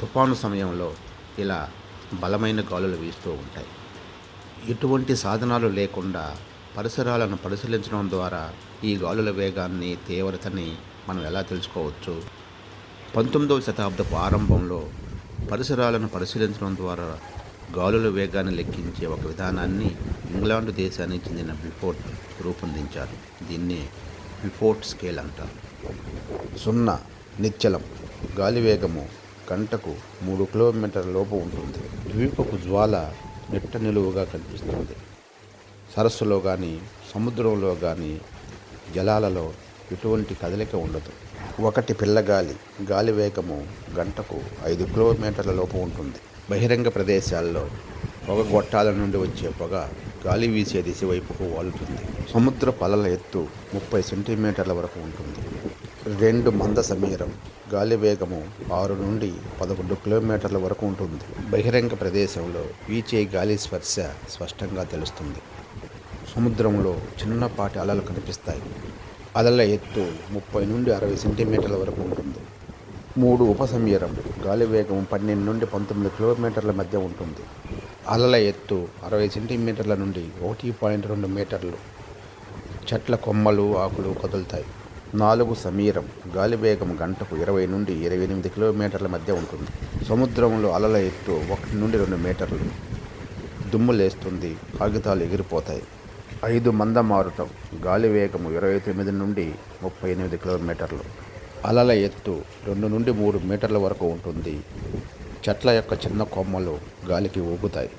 తుఫాను సమయంలో ఇలా బలమైన గాలులు వీస్తూ ఉంటాయి. ఎటువంటి సాధనాలు లేకుండా పరిసరాలను పరిశీలించడం ద్వారా ఈ గాలుల వేగాన్ని తీవ్రతని మనం ఎలా తెలుసుకోవచ్చు? పంతొమ్మిదవ శతాబ్దపు ఆరంభంలో పరిసరాలను పరిశీలించడం ద్వారా గాలుల వేగాన్ని లెక్కించే ఒక విధానాన్ని ఇంగ్లాండ్ దేశానికి చెందిన బిఫోర్ట్ రూపొందించారు. దీన్ని బిఫోర్ట్ స్కేల్ అంటారు. సున్నా నిశ్చలం గాలి వేగము గంటకు మూడు కిలోమీటర్ల లోపు ఉంటుంది. ద్వీపపు జ్వాల నిట్ట నిలువుగా కనిపిస్తుంది. సరస్సులో కానీ సముద్రంలో కానీ జలాలలో ఎటువంటి కదలిక ఉండదు. ఒకటి పిల్లగాలి గాలి వేగము గంటకు ఐదు కిలోమీటర్ల లోపు ఉంటుంది. బహిరంగ ప్రదేశాల్లో పొగ గొట్టాల నుండి వచ్చే పొగ గాలి వీసే దిశ వైపుకు వాలుతుంది. సముద్ర పలల ఎత్తు ముప్పై సెంటీమీటర్ల వరకు ఉంటుంది. రెండు మంద సమీరం గాలి వేగము ఆరు నుండి పదకొండు కిలోమీటర్ల వరకు ఉంటుంది. బహిరంగ ప్రదేశంలో వీచే గాలి స్పర్శ స్పష్టంగా తెలుస్తుంది. సముద్రంలో చిన్నపాటి అలలు కనిపిస్తాయి. అలల ఎత్తు ముప్పై నుండి అరవై సెంటీమీటర్ల వరకు ఉంటుంది. మూడు ఉపసంహరం గాలి వేగం పన్నెండు నుండి పంతొమ్మిది కిలోమీటర్ల మధ్య ఉంటుంది. అలల ఎత్తు అరవై సెంటీమీటర్ల నుండి ఒకటి పాయింట్ రెండు మీటర్లు. చెట్ల కొమ్మలు ఆకులు కదులుతాయి. నాలుగు సమీరం గాలి వేగం గంటకు ఇరవై నుండి ఇరవై ఎనిమిది కిలోమీటర్ల మధ్య ఉంటుంది. సముద్రంలో అలల ఎత్తు ఒకటి నుండి రెండు మీటర్లు. దుమ్ము లేస్తుంది కాగితాలు ఎగిరిపోతాయి. ఐదు మంద మారుటం గాలి వేగము ఇరవై తొమ్మిది నుండి ముప్పై ఎనిమిది కిలోమీటర్లు. అలల ఎత్తు రెండు నుండి మూడు మీటర్ల వరకు ఉంటుంది. చెట్ల యొక్క చిన్న కొమ్మలు గాలికి ఊగుతాయి.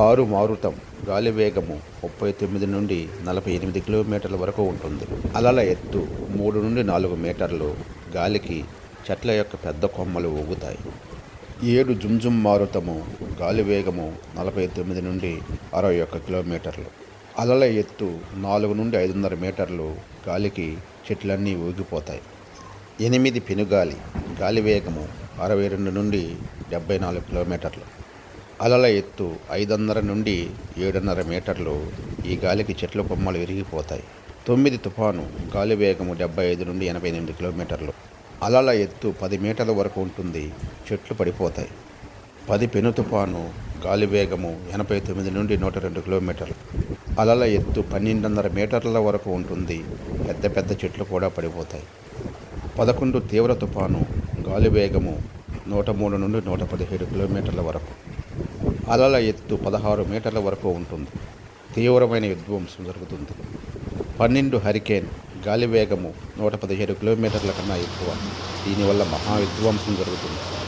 ఆరు మారుతం గాలి వేగము ముప్పై తొమ్మిది నుండి నలభై ఎనిమిది కిలోమీటర్ల వరకు ఉంటుంది. అలల ఎత్తు మూడు నుండి నాలుగు మీటర్లు. గాలికి చెట్ల యొక్క పెద్ద కొమ్మలు ఊగుతాయి. ఏడు జుంజుం మారుతము. గాలి వేగము నలభై తొమ్మిది నుండి అరవై ఒక్క కిలోమీటర్లు. అలల ఎత్తు నాలుగు నుండి ఐదున్నర మీటర్లు. గాలికి చెట్లన్నీ ఊగిపోతాయి. ఎనిమిది పెనుగాలి. గాలి వేగము అరవై రెండు నుండి డెబ్బై నాలుగు కిలోమీటర్లు. అలల ఎత్తు ఐదున్నర నుండి ఏడున్నర మీటర్లు. ఈ గాలికి చెట్ల కొమ్మలు విరిగిపోతాయి. తొమ్మిది తుఫాను గాలి వేగము డెబ్బై ఐదు నుండి ఎనభై ఎనిమిది కిలోమీటర్లు. అలల ఎత్తు పది మీటర్ల వరకు ఉంటుంది. చెట్లు పడిపోతాయి. పది పెను తుఫాను గాలి వేగము ఎనభై తొమ్మిది నుండి నూట రెండు కిలోమీటర్లు. అలల ఎత్తు పన్నెండున్నర మీటర్ల వరకు ఉంటుంది. పెద్ద పెద్ద చెట్లు కూడా పడిపోతాయి. పదకొండు తీవ్ర తుఫాను గాలి వేగము నూట మూడు నుండి నూట పదిహేడు కిలోమీటర్ల వరకు. అలల ఎత్తు పదహారు మీటర్ల వరకు ఉంటుంది. తీవ్రమైన విధ్వంసం జరుగుతుంది. పన్నెండు హరికేన్ గాలి వేగము నూట పదిహేడు కిలోమీటర్ల కన్నా ఎక్కువ. దీనివల్ల మహా విధ్వంసం జరుగుతుంది.